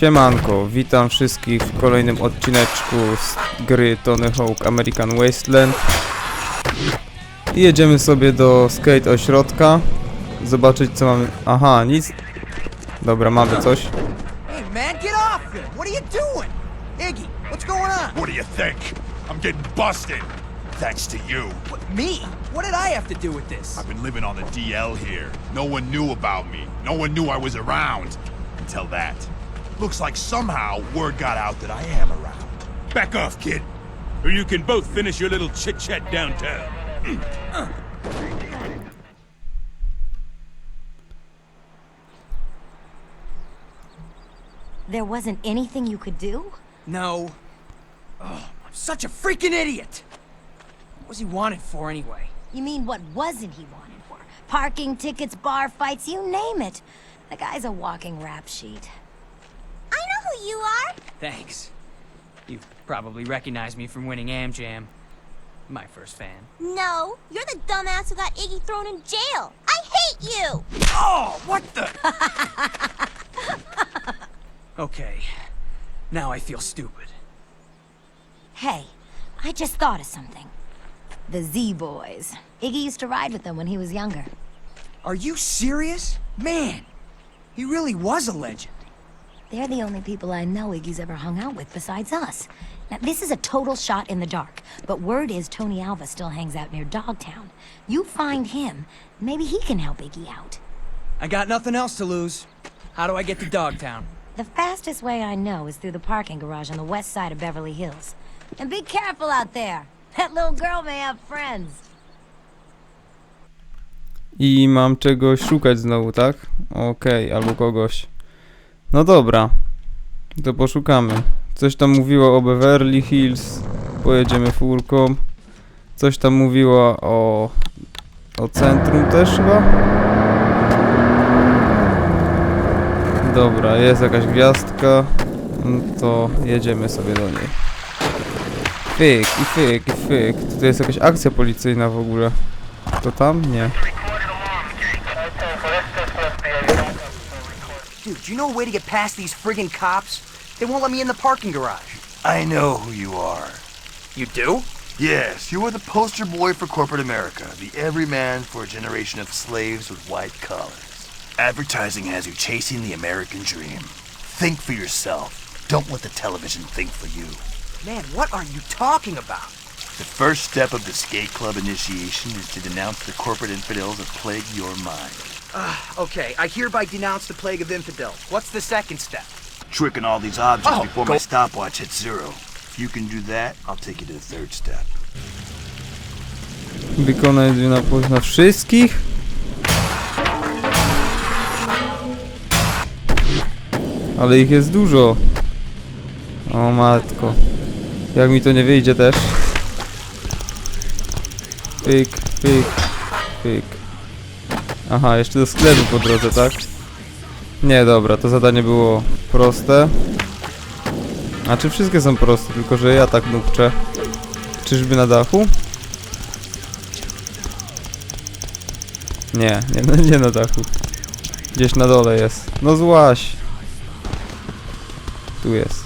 Siemanko, witam wszystkich w kolejnym odcineczku z gry Tony Hawk American Wasteland. I jedziemy sobie do skate ośrodka, zobaczyć co mamy... Aha, nic... Dobra, mamy coś. Hey, man, get off him! What are you doing? Iggy, what's going on? What do you think? I'm getting busted. Thanks to you. What, me? What did I have to do with this? I've been living on the DL here. No one knew about me. No one knew I was around. Until that. Looks like somehow word got out that I am around. Back off, kid. Or you can both finish your little chit chat downtown. There wasn't anything you could do? No. Oh, I'm such a freaking idiot! What was he wanted for anyway? You mean what wasn't he wanted for? Parking tickets, bar fights, you name it. The guy's a walking rap sheet. I know who you are. Thanks. You probably recognize me from winning Am Jam. My first fan. No, you're the dumbass who got Iggy thrown in jail. I hate you. Oh, what the? okay. Now I feel stupid. Hey, I just thought of something. The Z-Boys. Iggy used to ride with them when he was younger. Are you serious? Man, he really was a legend. They're the only people I know Iggy's ever hung out with besides us. Now, this is a total shot in the dark, but word is Tony Alva still hangs out near Dogtown. You find him, maybe he can help Iggy out. I got nothing else to lose. How do I get to Dogtown? The fastest way I know is through the parking garage on the west side of Beverly Hills. And be careful out there. That little girl may have friends. I mam czegoś szukać znowu, tak? Okej, albo kogoś. No dobra, to poszukamy. Coś tam mówiło o Beverly Hills, pojedziemy furką. Coś tam mówiło o, o centrum też chyba? Dobra, jest jakaś gwiazdka, no to jedziemy sobie do niej. Fyk i fyk i fyk. Tutaj jest jakaś akcja policyjna w ogóle. To tam? Nie. Dude, do you know a way to get past these friggin' cops? They won't let me in the parking garage. I know who you are. You do? Yes, you are the poster boy for corporate America, the everyman for a generation of slaves with white collars. Advertising has you chasing the American dream. Think for yourself. Don't let the television think for you. Man, what are you talking about? The first step of the skate club initiation is to denounce the corporate infidels that plague your mind. Ah, okay, I hereby denounce the plague of infidels. What's the second step? Tricking all these objects Oh, before go- my stopwatch hits zero. If you can do that, I'll take you to the third step. Wykonać na, na wszystkich? Ale ich jest dużo. O matko. Jak mi to nie wyjdzie też. Pyk, pyk, pyk. Aha, jeszcze do sklepu po drodze, tak? Nie, dobra, to zadanie było proste. A czy wszystkie są proste, tylko że ja tak nupczę. Czyżby na dachu? Nie, nie, no, nie na dachu. Gdzieś na dole jest. No złaś. Tu jest.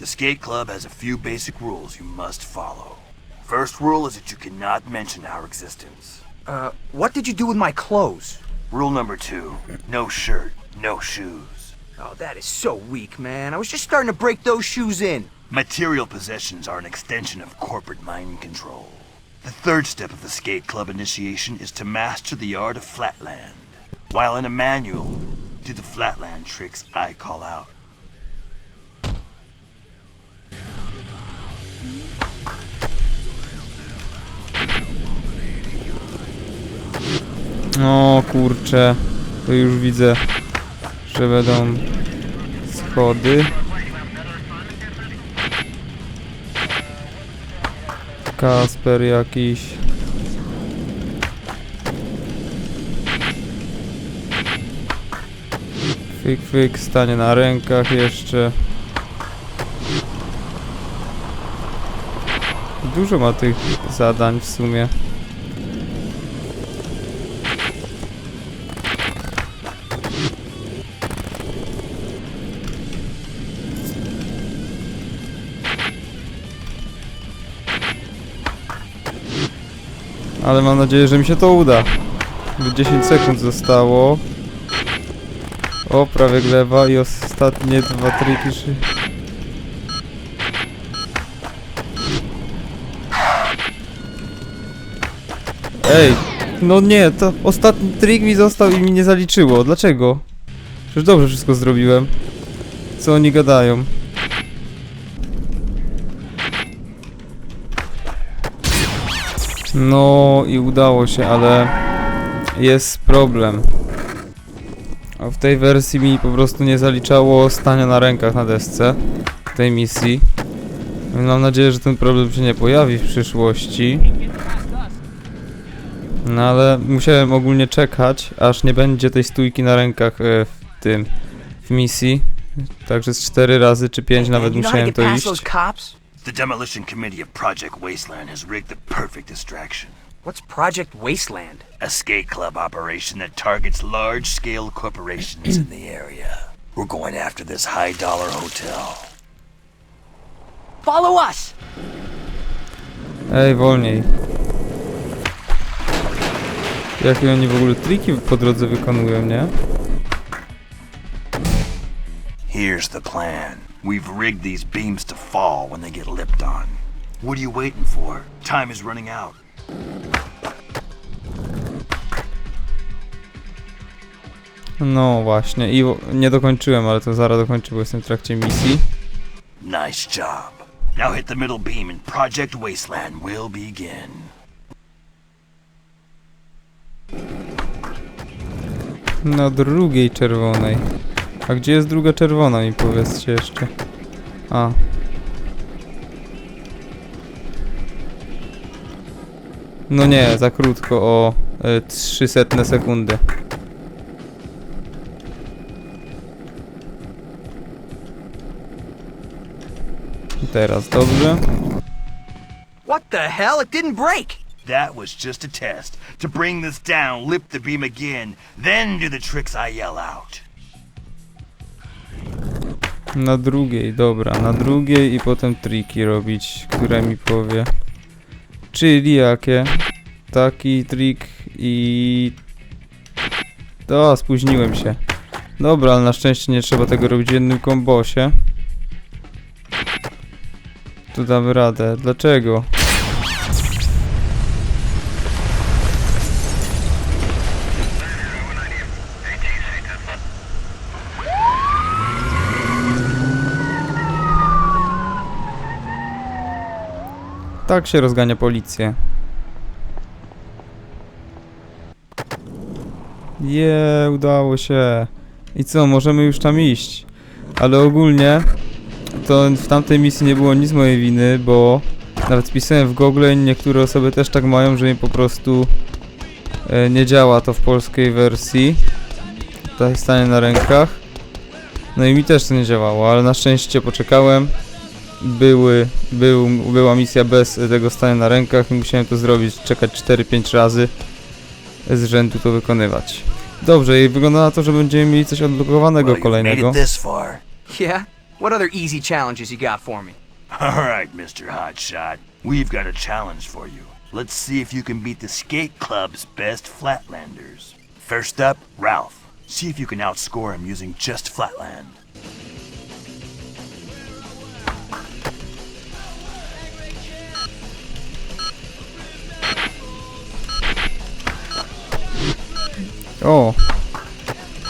The skate club has a few basic rules you must follow. First rule is that you cannot mention our existence. Uh, what did you do with my clothes? Rule number two, no shirt, no shoes. Oh, that is so weak, man. I was just starting to break those shoes in. Material possessions are an extension of corporate mind control. The third step of the skate club initiation is to master the art of flatland. While in a manual, do the flatland tricks I call out. O kurcze. To już widzę, że będą schody. Kasper jakiś. Fyk, fyk, stanie na rękach jeszcze. Dużo ma tych zadań w sumie. Ale mam nadzieję, że mi się to uda. Bo 10 sekund zostało. O, prawie gleba i ostatnie dwa triki. Ej, no nie, to ostatni trik mi został i mi nie zaliczyło. Dlaczego? Przecież dobrze wszystko zrobiłem. Co oni gadają? No i udało się, ale jest problem. A w tej wersji mi po prostu nie zaliczało stania na rękach na desce tej misji. Mam nadzieję, że ten problem się nie pojawi w przyszłości. No ale musiałem ogólnie czekać, aż nie będzie tej stójki na rękach e, w tym, w misji. Także z 4 razy czy 5 nawet musiałem to iść. Those cops? The Demolition Committee of Project Wasteland has rigged the perfect distraction. What's Project Wasteland? A skate club operation that targets large scale corporations in the area. We're going after this high dollar hotel. Follow us! Ej, wolniej. Jakie oni w ogóle triki po drodze wykonują, nie? Here's the plan. We've rigged these beams to fall when they get lipped on. What are you waiting for? Time is running out. No właśnie, i nie dokończyłem, ale to zaraz dokończę, bo jestem w trakcie misji. Nice job. Now hit the middle beam and Project Wasteland will begin. Na drugiej czerwonej. A gdzie jest druga czerwona, mi powiedzcie jeszcze. A. No nie, za krótko, o y, 300 sekundy. Teraz dobrze. What the hell? It didn't break! That was just a test. To bring this down, lip the beam again, then do the tricks I yell out. Na drugiej, dobra, na drugiej i potem triki robić, które mi powie. Czyli jakie? Taki trik i... O, spóźniłem się. Dobra, ale na szczęście nie trzeba tego robić w jednym kombosie. Tu damy radę. Dlaczego? Tak się rozgania policję. Je, udało się. I co, możemy już tam iść. Ale ogólnie to w tamtej misji nie było nic mojej winy, bo nawet pisałem w Google i niektóre osoby też tak mają, że im po prostu e, nie działa to w polskiej wersji. Tutaj stanie na rękach. No i mi też to nie działało, ale na szczęście poczekałem były, był, była misja bez tego stania na rękach i musiałem to zrobić, czekać 4-5 razy z rzędu to wykonywać. Dobrze, i wygląda na to, że będziemy mieli coś odblokowanego kolejnego. Yeah? What other easy challenges you got for me? All right, Mr. Hotshot. We've got a challenge for you. Let's see if you can beat the skate club's best flatlanders. First up, Ralph. See if you can outscore him using just flatland. O!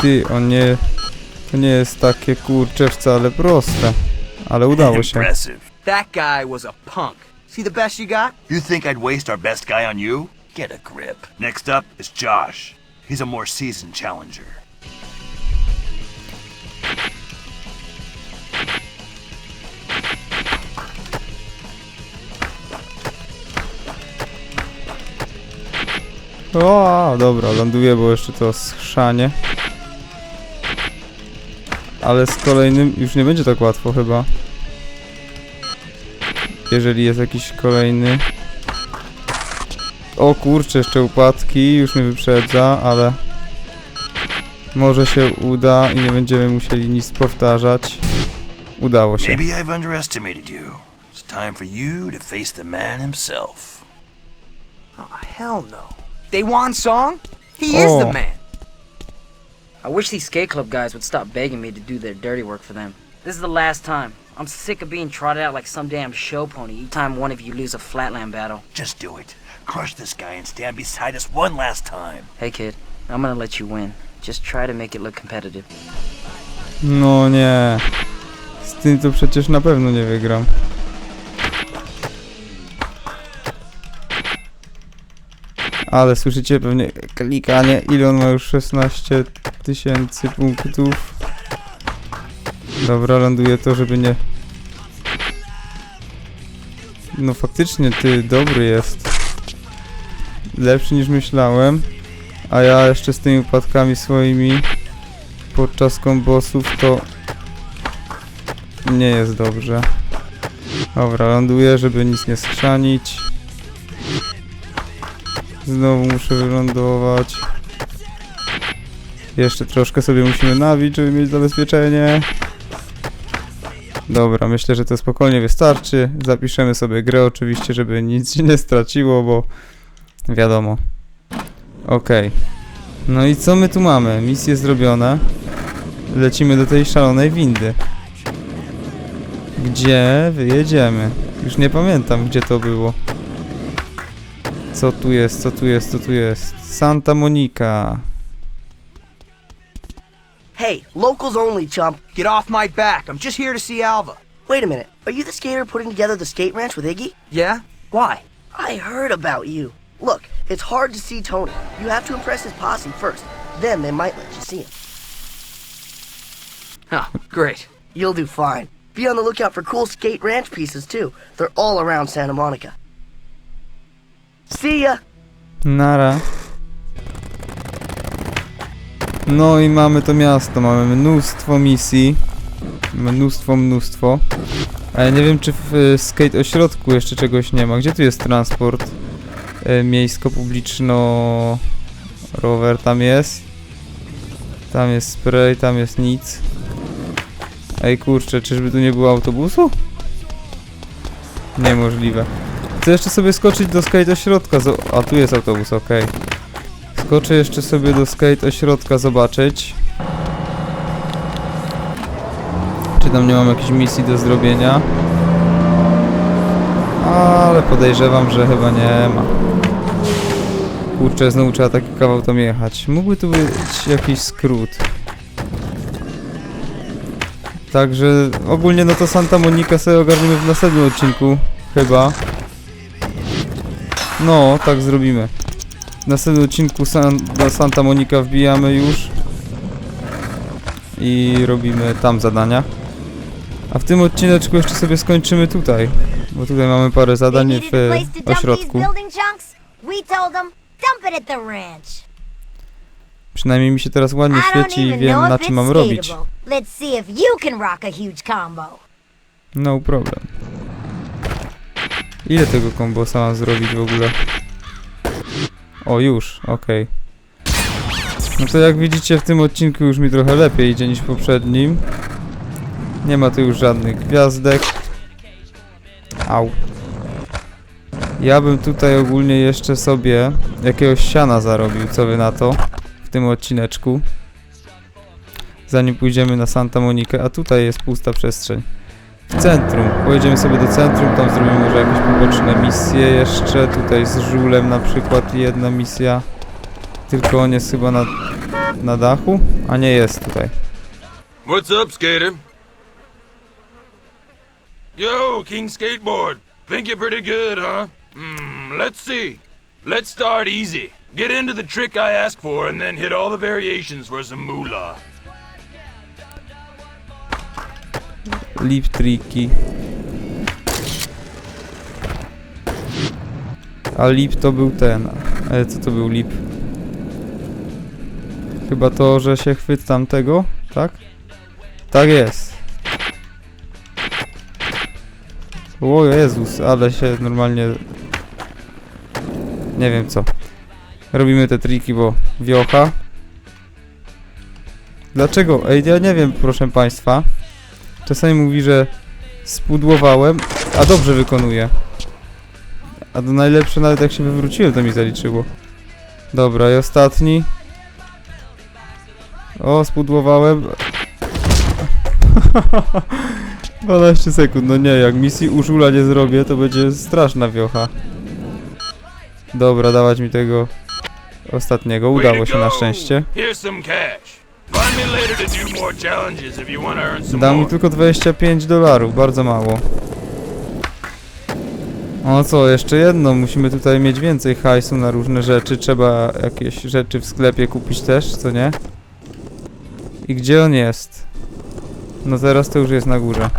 Ty, on nie... To nie jest takie kurcze wcale proste. Ale udało się. Impressive. That guy was a punk. See the best you got? You think I'd waste our best guy on you? Get a grip. Next up is Josh. He's a more seasoned challenger. O, dobra, ląduję, bo jeszcze to schrzanie. Ale z kolejnym już nie będzie tak łatwo chyba. Jeżeli jest jakiś kolejny. O kurczę, jeszcze upadki, już mnie wyprzedza, ale może się uda i nie będziemy musieli nic powtarzać. Udało się. Maybe I've underestimated you. It's time for you to face the man himself. Oh, hell no. Daewon Song? He is Oh. the man. I wish these skate club guys would stop begging me to do their dirty work for them. This is the last time. I'm sick of being trotted out like some damn show pony each time one of you lose a flatland battle. Just do it. Crush this guy and stand beside us one last time. Hey kid, I'm gonna let you win. Just try to make it look competitive. No nie. Z tym to przecież na pewno nie wygram. Ale słyszycie pewnie klikanie. Ile on ma już 16 tysięcy punktów. Dobra, ląduje to, żeby nie... No faktycznie, ty dobry jest. Lepszy niż myślałem. A ja jeszcze z tymi upadkami swoimi podczas kombosów to nie jest dobrze. Dobra, ląduję, żeby nic nie skrzanić. Znowu muszę wylądować. Jeszcze troszkę sobie musimy nabić, żeby mieć zabezpieczenie. Dobra, myślę, że to spokojnie wystarczy. Zapiszemy sobie grę oczywiście, żeby nic się nie straciło, bo wiadomo. Okej. No i co my tu mamy? Misje zrobione. Lecimy do tej szalonej windy. Gdzie wyjedziemy? Już nie pamiętam, gdzie to było. Co tu jest, co tu jest, co tu jest? Santa Monica. Hey, locals only, chump. Get off my back. I'm just here to see Alva. Wait a minute. Are you the skater putting together the skate ranch with Iggy? Yeah? Why? I heard about you. Look, it's hard to see Tony. You have to impress his posse first. Then they might let you see him. Oh, great. You'll do fine. Be on the lookout for cool skate ranch pieces, too. They're all around Santa Monica. See ya! Nara. No i mamy to miasto, mamy mnóstwo misji. Mnóstwo, mnóstwo. Ale nie wiem, czy w y, skate ośrodku jeszcze czegoś nie ma. Gdzie tu jest transport? Y, Miejsko-publiczno... Rower tam jest. Tam jest spray, tam jest nic. Ej kurczę, czyżby tu nie było autobusu? Niemożliwe. Chcę jeszcze sobie skoczyć do skate ośrodka. A tu jest autobus, okej. Skoczę jeszcze sobie do skate ośrodka zobaczyć. Czy tam nie mam jakiejś misji do zrobienia? Ale podejrzewam, że chyba nie ma. Kurczę, znowu trzeba taki kawał tam jechać. Mógłby tu być jakiś skrót. Także ogólnie no to Santa Monica sobie ogarniemy w następnym odcinku. Chyba. No, tak zrobimy. W następnym odcinku San, do Santa Monica wbijamy już. I robimy tam zadania. A w tym odcineczku jeszcze sobie skończymy tutaj. Bo tutaj mamy parę zadań w ośrodku. Przynajmniej mi się teraz ładnie świeci i wiem na czym mam robić. skateable. Let's Ile tego kombosa mam zrobić w ogóle? O, już, okej. No to jak widzicie w tym odcinku już mi trochę lepiej idzie niż w poprzednim. Nie ma tu już żadnych gwiazdek. Au. Ja bym tutaj ogólnie jeszcze sobie jakiegoś siana zarobił, co wy na to? W tym odcineczku. Zanim pójdziemy na Santa Monikę, a tutaj jest pusta przestrzeń w centrum. Pojedziemy sobie do centrum, tam zrobimy może jakieś poboczne misje jeszcze. Tutaj z żulem na przykład jedna misja. Tylko on jest chyba na, na dachu, a nie jest tutaj. What's up, skater? Yo, King Skateboard. Think you're pretty good, huh? Hmm, let's see. Let's start easy. Get into the trick I ask for and then hit all the variations for some moolah. Lip triki. A lip to był ten. Ale co to był lip? Chyba to, że się chwytam tego, tak? Tak jest. O Jezus, ale się normalnie... Nie wiem co. Robimy te triki, bo wiocha. Dlaczego? Ej, ja nie wiem, proszę państwa. Czasami mówi, że spudłowałem, a dobrze wykonuję. A to najlepsze nawet jak się wywróciłem, to mi zaliczyło. Dobra, i ostatni. O, spudłowałem. 12 sekund, no nie, jak misji użula nie zrobię, to będzie straszna wiocha. Dobra, dawać mi tego ostatniego. Udało się na szczęście. Dał mi tylko 25 dolarów, bardzo mało. O co, jeszcze jedno, musimy tutaj mieć więcej hajsu na różne rzeczy, trzeba jakieś rzeczy w sklepie kupić też, co nie? I gdzie on jest? No teraz to już jest na górze.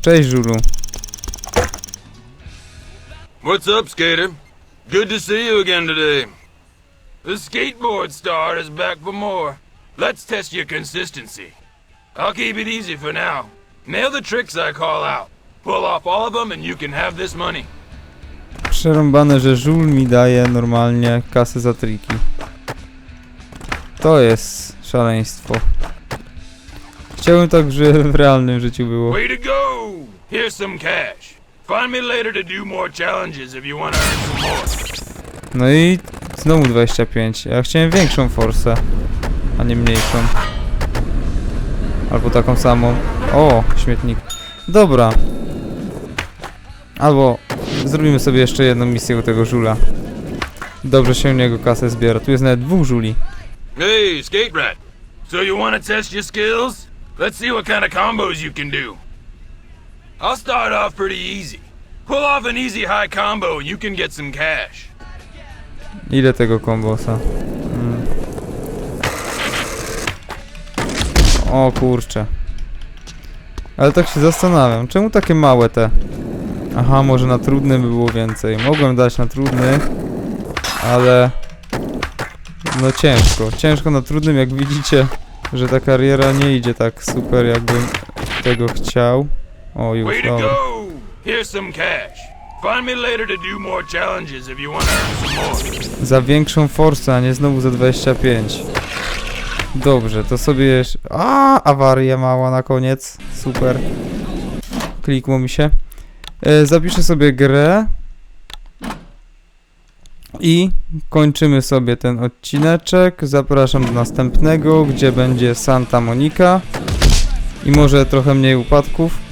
Cześć Żulu. What's up, skater? Good to see you again today. The skateboard star is back for more. Let's test your consistency. I'll keep it easy for now. Nail the tricks I call out. Pull off all of them and you can have this money. Przerąbane, że żul mi daje normalnie kasę za triki. To jest szaleństwo. Chciałbym tak, żeby w realnym życiu było. Way to go! Here's some cash. Find me later to do more challenges if you want to earn some more. No i znowu 25. Ja chciałem większą forsę, a nie mniejszą. Albo taką samą. O, śmietnik. Dobra. Albo zrobimy sobie jeszcze jedną misję u tego żula. Dobrze się u niego kasę zbiera. Tu jest nawet dwóch żuli. Hey, Skate Rat. So you want to test your skills? Let's see what kind of combos you can do. I'll start off pretty easy. Pull off an easy high combo and you can get some cash. Ile tego kombosa? Mm. O kurczę. Ale tak się zastanawiam, czemu takie małe te? Aha, może na trudnym by było więcej. Mogłem dać na trudny, ale... No ciężko. Ciężko na trudnym, jak widzicie, że ta kariera nie idzie tak super, jakbym tego chciał. O, już, dobra. go! Here's some cash. Za większą forsę, a nie znowu za 25. Dobrze, to sobie jeszcze... A, awaria mała na koniec. Super. Klikło mi się. E, zapiszę sobie grę. I kończymy sobie ten odcineczek. Zapraszam do następnego, gdzie będzie Santa Monica. I może trochę mniej upadków.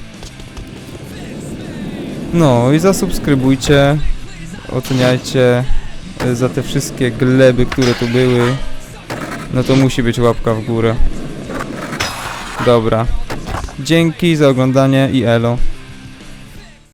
No i zasubskrybujcie, oceniajcie e, za te wszystkie gleby, które tu były. No to musi być łapka w górę. Dobra. Dzięki za oglądanie i elo.